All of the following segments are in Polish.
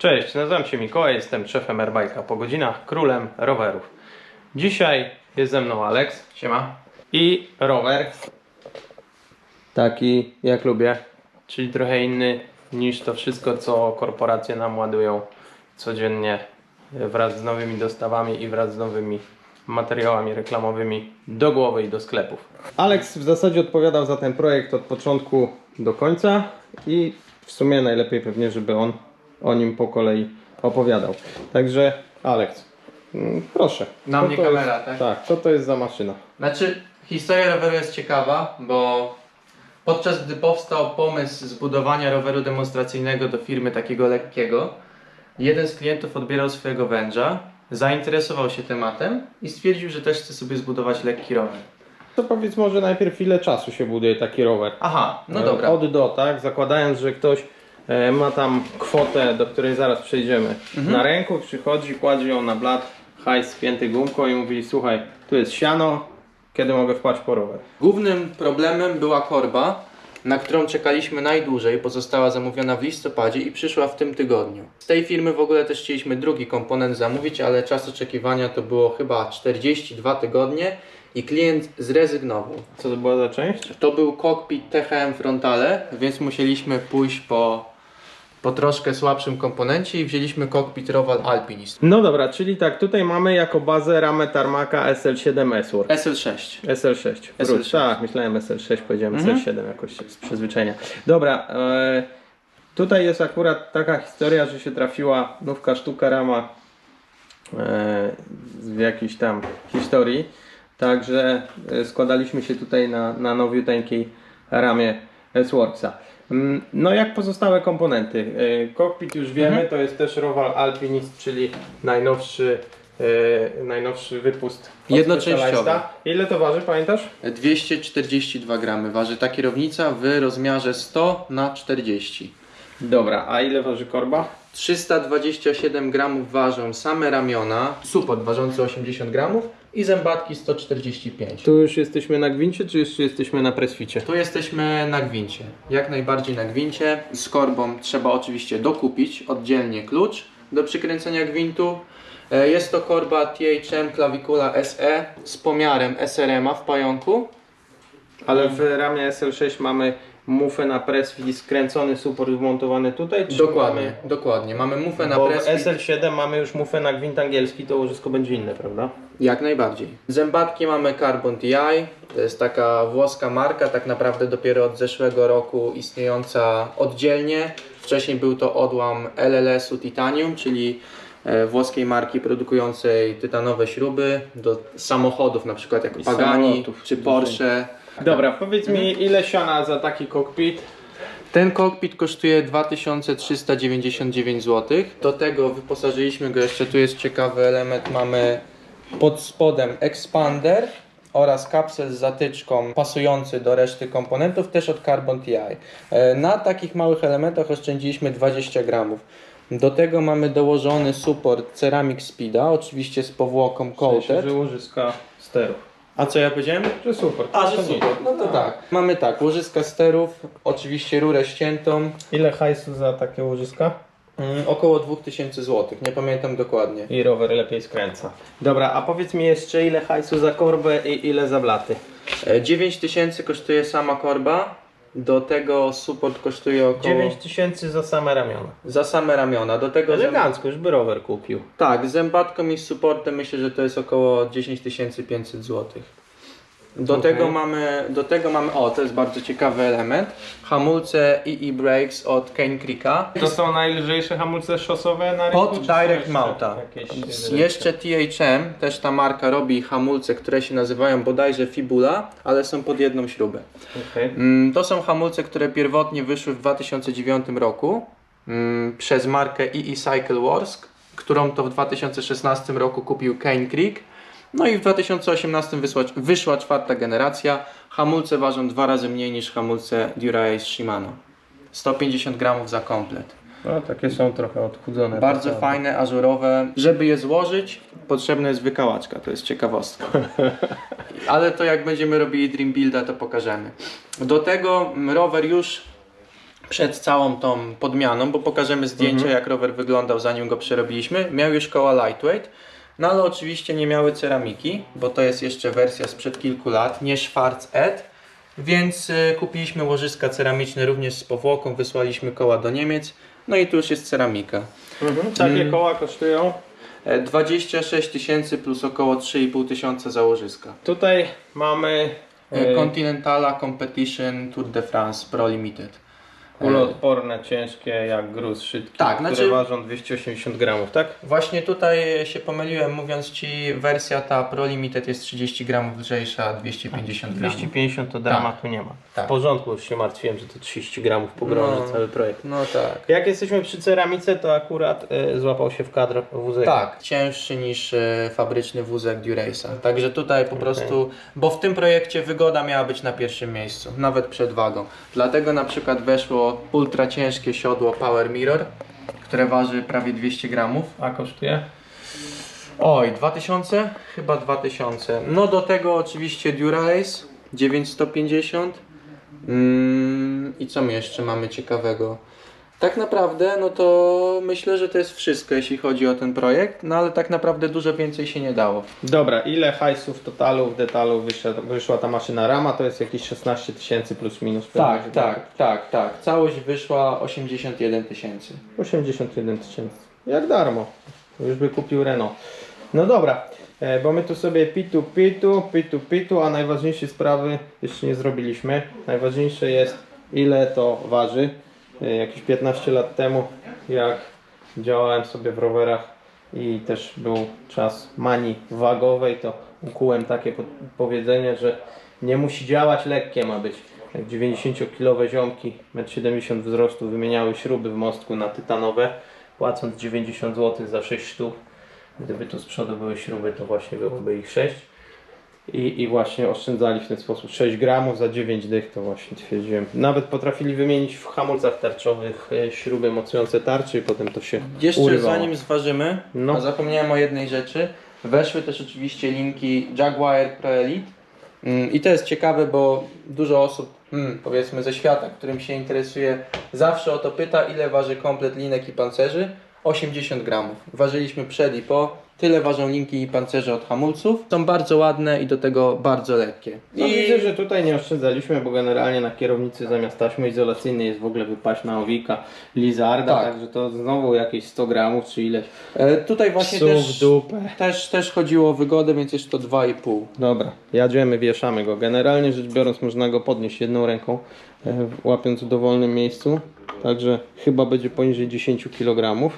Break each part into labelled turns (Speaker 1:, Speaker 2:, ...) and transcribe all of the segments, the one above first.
Speaker 1: Cześć, nazywam się Mikołaj, jestem szefem Airbike'a po godzinach, królem rowerów. Dzisiaj jest ze mną Alex
Speaker 2: Siema.
Speaker 1: i rower. Taki jak lubię, czyli trochę inny niż to wszystko, co korporacje nam ładują codziennie wraz z nowymi dostawami i wraz z nowymi materiałami reklamowymi do głowy i do sklepów. Alex w zasadzie odpowiadał za ten projekt od początku do końca i w sumie najlepiej pewnie, żeby on o nim po kolei opowiadał. Także Alex, mm, proszę.
Speaker 2: Na mnie kamera,
Speaker 1: jest,
Speaker 2: tak?
Speaker 1: Tak, co to jest za maszyna?
Speaker 2: Znaczy, historia roweru jest ciekawa, bo podczas gdy powstał pomysł zbudowania roweru demonstracyjnego do firmy takiego lekkiego, jeden z klientów odbierał swojego węża, zainteresował się tematem i stwierdził, że też chce sobie zbudować lekki rower.
Speaker 1: To powiedz może najpierw ile czasu się buduje taki rower?
Speaker 2: Aha, no dobra.
Speaker 1: Od do, tak? Zakładając, że ktoś e, ma tam kwotę, do której zaraz przejdziemy,
Speaker 2: Mhm.
Speaker 1: na ręku, przychodzi, kładzie ją na blat, hajs spięty gumką i mówi, słuchaj, tu jest siano, kiedy mogę wpaść po rower?
Speaker 2: Głównym problemem była korba, na którą czekaliśmy najdłużej, bo została zamówiona w listopadzie i przyszła w tym tygodniu. Z tej firmy w ogóle też chcieliśmy drugi komponent zamówić, ale czas oczekiwania to było chyba 42 tygodnie i klient zrezygnował.
Speaker 1: Co to była za część?
Speaker 2: To był cockpit THM Frontale, więc musieliśmy pójść po, po troszkę słabszym komponencie i wzięliśmy cockpit Roval Alpinist.
Speaker 1: No dobra, czyli tak, tutaj mamy jako bazę ramę Tarmaka SL7 S-Work.
Speaker 2: SL6.
Speaker 1: SL6. Wróć.
Speaker 2: SL6.
Speaker 1: Tak, myślałem SL6, powiedziałem
Speaker 2: Mhm.
Speaker 1: SL7 jakoś z przyzwyczajenia. Dobra, e, tutaj jest akurat taka historia, że się trafiła nówka sztuka rama e, w jakiejś tam historii. Także e, składaliśmy się tutaj na, na nowiuteńkiej ramie S-Worksa. Mm, No jak pozostałe komponenty? E, Cockpit już wiemy, to jest też Roval Alpinist, czyli najnowszy, e, najnowszy wypust
Speaker 2: Jednoczęściowy.
Speaker 1: Ile to waży, pamiętasz?
Speaker 2: 242 gramy waży ta kierownica w rozmiarze 100 na 40.
Speaker 1: Dobra, a ile waży korba?
Speaker 2: 327 gramów ważą same ramiona, suport ważący 80 gramów i zębatki 145.
Speaker 1: Tu już jesteśmy na gwincie, czy jeszcze jesteśmy na presficie?
Speaker 2: Tu jesteśmy na gwincie, jak najbardziej na gwincie. Z korbą trzeba oczywiście dokupić oddzielnie klucz do przykręcenia gwintu. E, Jest to korba THM Clavicular SE z pomiarem SRM-a w pająku.
Speaker 1: Ale w ramie SL6 mamy mufę na presfi, skręcony suport wmontowany tutaj? Czy
Speaker 2: Dokładnie,
Speaker 1: Mamy...
Speaker 2: dokładnie. Mamy mufę na
Speaker 1: Bo w
Speaker 2: presji.
Speaker 1: SL7 mamy już mufę na gwint angielski, to łożysko będzie inne, prawda?
Speaker 2: Jak najbardziej. Zębatki mamy Carbon TI, to jest taka włoska marka, tak naprawdę dopiero od zeszłego roku istniejąca oddzielnie. Wcześniej był to odłam LLS-u Titanium, czyli e, włoskiej marki produkującej tytanowe śruby do samochodów, na przykład jak
Speaker 1: I
Speaker 2: Pagani czy Porsche.
Speaker 1: Dobra, powiedz mi ile siana za taki kokpit?
Speaker 2: Ten kokpit kosztuje 2399 zł. Do tego wyposażyliśmy go jeszcze, tu jest ciekawy element, mamy pod spodem expander oraz kapsel z zatyczką pasujący do reszty komponentów, też od Carbon TI. E, Na takich małych elementach oszczędziliśmy 20 gramów. Do tego mamy dołożony suport Ceramic Speeda, oczywiście z powłoką
Speaker 1: W sensie,
Speaker 2: coated.
Speaker 1: że łożyska sterów.
Speaker 2: A co ja powiedziałem?
Speaker 1: Że super.
Speaker 2: A,
Speaker 1: to
Speaker 2: że super. No to tak. Mamy tak, łożyska sterów, oczywiście rurę ściętą,
Speaker 1: Ile hajsu za takie łożyska?
Speaker 2: Mm, około 2000 zł, nie pamiętam dokładnie.
Speaker 1: I rower lepiej skręca. Dobra, a powiedz mi jeszcze ile hajsu za korbę i ile za blaty?
Speaker 2: E, 9000 kosztuje sama korba, do tego support kosztuje około
Speaker 1: 9000 za same ramiona.
Speaker 2: za same ramiona, do tego zęb...
Speaker 1: Elegancko, już by rower kupił.
Speaker 2: tak, zębatką i supportem myślę, że to jest około 10500 zł. Do
Speaker 1: Okej.
Speaker 2: tego mamy, do tego mamy, o to jest bardzo ciekawy element, hamulce EE Brakes od Cane Creeka.
Speaker 1: To są najlżejsze hamulce szosowe na rynku? Są
Speaker 2: Direct Z- Jeszcze THM, też ta marka robi hamulce, które się nazywają bodajże Fibula, ale są pod jedną śrubę.
Speaker 1: Okej.
Speaker 2: Mm, To są hamulce, które pierwotnie wyszły w 2009 roku mm, przez markę EE Cycle Wars, którą to w 2016 roku kupił Cane Creek. No i w 2018 wysła, wyszła czwarta generacja. Hamulce ważą dwa razy mniej niż hamulce Dura-Ace Shimano. 150 gramów za komplet.
Speaker 1: No, takie są trochę odchudzone.
Speaker 2: Bardzo fajne, ażurowe. Żeby je złożyć, potrzebna jest wykałaczka, to jest ciekawostka. Ale to jak będziemy robili Dream Builda, to pokażemy. Do tego rower już przed całą tą podmianą, bo pokażemy zdjęcia,
Speaker 1: Mhm.
Speaker 2: jak rower wyglądał zanim go przerobiliśmy. Miał już koła lightweight, no ale oczywiście nie miały ceramiki, bo to jest jeszcze wersja sprzed kilku lat, nie Schwarz Ed. Więc y, kupiliśmy łożyska ceramiczne również z powłoką, wysłaliśmy koła do Niemiec, no i tu już jest ceramika.
Speaker 1: Mhm. Takie
Speaker 2: Mm.
Speaker 1: koła kosztują.
Speaker 2: E, 26 tysięcy plus około 3,5 tysiąca za łożyska.
Speaker 1: Tutaj mamy
Speaker 2: E,
Speaker 1: e,
Speaker 2: Continentala Competition Tour de France Pro Limited.
Speaker 1: Kuloodporne, ciężkie jak gruz, szybki,
Speaker 2: Tak,
Speaker 1: które
Speaker 2: znaczy-
Speaker 1: ważą 280 gramów, tak?
Speaker 2: Właśnie tutaj się pomyliłem, mówiąc Ci, wersja ta Pro Limited jest 30 gramów lżejsza, a 250 gramów.
Speaker 1: 250 to dramatu nie ma.
Speaker 2: Tak.
Speaker 1: W porządku, już się martwiłem, że to 30 gramów pogrąży
Speaker 2: No.
Speaker 1: cały projekt.
Speaker 2: No tak.
Speaker 1: Jak jesteśmy przy ceramice, to akurat e, złapał się w kadr wózek.
Speaker 2: Tak, cięższy niż e, fabryczny wózek Durace'a. Także tutaj po prostu, bo w tym projekcie wygoda miała być na pierwszym miejscu, nawet przed wagą. Dlatego na przykład weszło ultra ciężkie siodło Power Mirror, które waży prawie 200 gramów.
Speaker 1: A kosztuje?
Speaker 2: Oj, 2000? Chyba 2000. No do tego oczywiście Durace 950. Mm, I co my jeszcze mamy ciekawego? Tak naprawdę, no to myślę, że to jest wszystko, jeśli chodzi o ten projekt, no ale tak naprawdę dużo więcej się nie dało.
Speaker 1: Dobra, ile hajsów totalu w detalu wyszła, wyszła ta maszyna rama? To jest jakieś 16 tysięcy plus minus. pewnie,
Speaker 2: Tak,
Speaker 1: że
Speaker 2: tak, tak, tak. Całość wyszła 81 tysięcy.
Speaker 1: 81 tysięcy. Jak darmo. Już by kupił Renault. No dobra, e, bo my tu sobie pitu pitu, pitu pitu, a najważniejsze sprawy jeszcze nie zrobiliśmy. Najważniejsze jest ile to waży. E, Jakieś 15 lat temu, jak działałem sobie w rowerach i też był czas manii wagowej, to ukułem takie po- powiedzenie, że nie musi działać, lekkie ma być. Jak 90-kilowe ziomki, 1,70 m wzrostu wymieniały śruby w mostku na tytanowe, płacąc 90 zł za 6 sztuk. Gdyby tu z przodu były śruby, to właśnie byłoby ich 6. I, I właśnie oszczędzali w ten sposób 6 gramów za 9 dych, to właśnie twierdziłem. Nawet potrafili wymienić w hamulcach tarczowych e, śruby mocujące tarczy i potem to się
Speaker 2: Jeszcze
Speaker 1: urywało.
Speaker 2: zanim zważymy,
Speaker 1: No.
Speaker 2: zapomniałem o jednej rzeczy, weszły też oczywiście linki Jaguar Pro Elite Mm, i to jest ciekawe, bo dużo osób, hmm, powiedzmy ze świata, którym się interesuje, zawsze o to pyta, ile waży komplet linek i pancerzy. 80 gramów. Ważyliśmy przed i po. Tyle ważą linki i pancerze od hamulców. Są bardzo ładne i do tego bardzo lekkie.
Speaker 1: No
Speaker 2: I
Speaker 1: widzę, że tutaj nie oszczędzaliśmy, bo generalnie na kierownicy zamiast taśmy izolacyjnej jest w ogóle wypaśna owika Lizarda,
Speaker 2: Tak.
Speaker 1: także to znowu jakieś 100 gramów czy ileś
Speaker 2: e, tutaj właśnie też, też, też chodziło o wygodę, więc jest to 2,5.
Speaker 1: Dobra, jadziemy, wieszamy go. Generalnie rzecz biorąc można go podnieść jedną ręką, e, łapiąc w dowolnym miejscu, także chyba będzie poniżej 10 kg.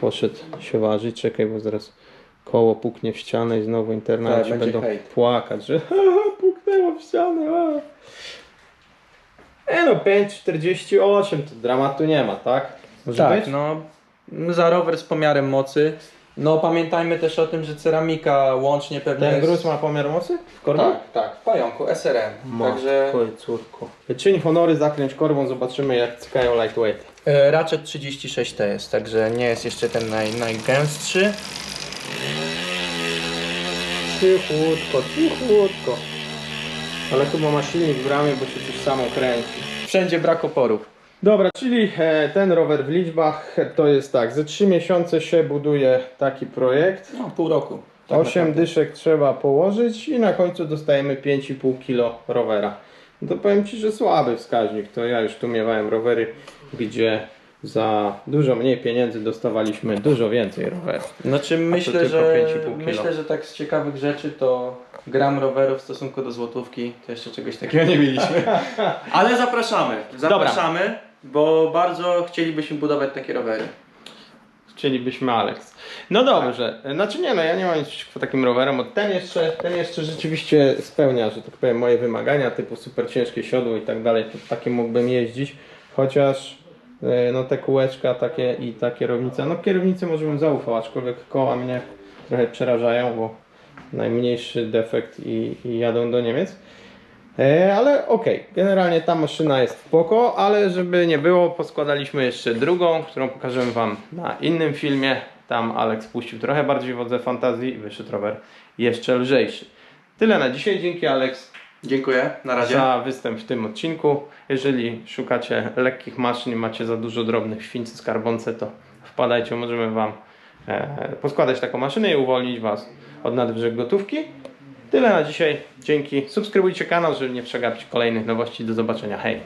Speaker 1: Poszedł się ważyć, czekaj, bo zaraz koło puknie w ścianę i znowu internaci
Speaker 2: Tak,
Speaker 1: będą
Speaker 2: hejt.
Speaker 1: płakać, że puknęło w ścianę. A. E no 5,48 to dramatu nie ma, tak? Może
Speaker 2: Tak,
Speaker 1: być?
Speaker 2: no za rower z pomiarem mocy. No pamiętajmy też o tym, że ceramika łącznie pewnie
Speaker 1: Ten
Speaker 2: jest...
Speaker 1: gruz ma pomiar mocy? W korbie?
Speaker 2: Tak, tak, w pająku, SRM. Także
Speaker 1: Matko i córko. Czyń honory, zakręć korbą, zobaczymy jak cykają lightweight.
Speaker 2: e, Ratchet 36T jest, także nie jest jeszcze ten naj, najgęstszy.
Speaker 1: Cichutko, cichutko. Ale chyba ma silnik w ramie, bo się coś samo kręci.
Speaker 2: Wszędzie brak oporów.
Speaker 1: Dobra, czyli e, ten rower w liczbach e, to jest tak, ze 3 miesiące się buduje taki projekt.
Speaker 2: No, pół roku. tak
Speaker 1: 8
Speaker 2: naprawdę.
Speaker 1: dyszek trzeba położyć i na końcu dostajemy 5,5 kg rowera. No to powiem Ci, że słaby wskaźnik. To ja już tu miewałem rowery, gdzie za dużo mniej pieniędzy dostawaliśmy dużo więcej rowerów.
Speaker 2: Znaczy myślę, że
Speaker 1: 5,5 kilo.
Speaker 2: myślę, że tak z ciekawych rzeczy to gram roweru w stosunku do złotówki, to jeszcze czegoś takiego nie mieliśmy. Ale zapraszamy, zapraszamy, bo bardzo chcielibyśmy budować takie rowery.
Speaker 1: Chcielibyśmy Alex. No dobrze, znaczy nie no, ja nie mam nic przeciwko takim rowerem, bo ten jeszcze, ten jeszcze rzeczywiście spełnia, że tak powiem, moje wymagania, typu super ciężkie siodło i tak dalej, to takie mógłbym jeździć, chociaż no te kółeczka takie i ta kierownica, no kierownicy może bym zaufał, aczkolwiek koła mnie trochę przerażają, bo najmniejszy defekt i, i jadą do Niemiec. E, ale okej, generalnie ta maszyna jest spoko, ale żeby nie było, poskładaliśmy jeszcze drugą, którą pokażemy Wam na innym filmie. Tam Alex puścił trochę bardziej wodze fantazji i wyszedł rower jeszcze lżejszy. Tyle na dzisiaj, dzięki Alex.
Speaker 2: Dziękuję, na razie.
Speaker 1: za występ w tym odcinku. Jeżeli szukacie lekkich maszyn i macie za dużo drobnych świńcy skarbonce, to wpadajcie, możemy Wam e, poskładać taką maszynę i uwolnić Was od nadwyżek gotówki. Tyle na dzisiaj. Dzięki. Subskrybujcie kanał, żeby nie przegapić kolejnych nowości. Do zobaczenia. Hej!